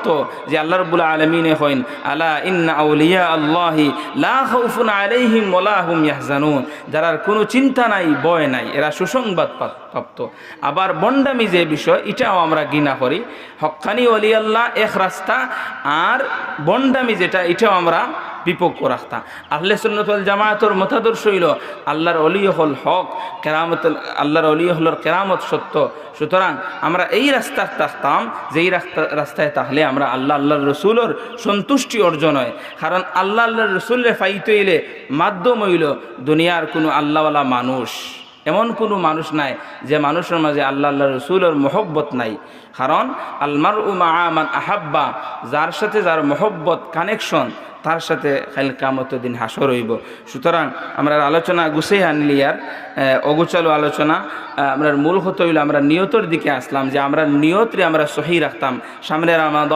সত্য যে আল্লাহ রবুল্লা আলমিনে হইন, আলা ইন্না আউলিয়া আল্লাহি লাউফুন আলাইহিম ওলা হুম ইয়াহজানুন। যারার কোনো চিন্তা নাই বয় নাই, এরা সুসংবাদ প্রাপ্ত। আবার বন্ডামি যে বিষয়, এটাও আমরা গিনা করি। হক্কানি অলি আল্লাহ এক রাস্তা, আর বন্ডামি যেটা, এটাও আমরা বিপক্ষ রাস্তা। আল্লাহ সন্ন্যতল জামায়াতর মতাদর্শ হইল আল্লাহর অলি হল হক কেরামত আল্লাহর অলি হলর কেরামত সত্য। সুতরাং আমরা এই রাস্তায় থাকতাম যেই রাস্তা, রাস্তায় তাহলে আমরা আল্লাহ, আল্লাহর রসুলের সন্তুষ্টি অর্জন হয়। কারণ আল্লাহ, আল্লাহর রসুলের ফাইতে এলে মাধ্যম হইল দুনিয়ার কোনো আল্লাহওয়ালা মানুষ। এমন কোনো মানুষ নাই যে মানুষের মাঝে আল্লাহ আল্লাহ রসুলের মহব্বত নাই। কারণ আলমার উমা আমান আহাব্বা, যার সাথে যার মহব্বত কানেকশন তার সাথে খাইল কামত দিন হাসর হইব। সুতরাং আমরা আলোচনা গুছিয়ে আনলি আর অগুচালু আলোচনা আমরা মূল হতে হইল আমরা নিয়তর দিকে আসলাম, যে আমরা নিয়তরে আমরা সহি রাখতাম। সামনের আমাদের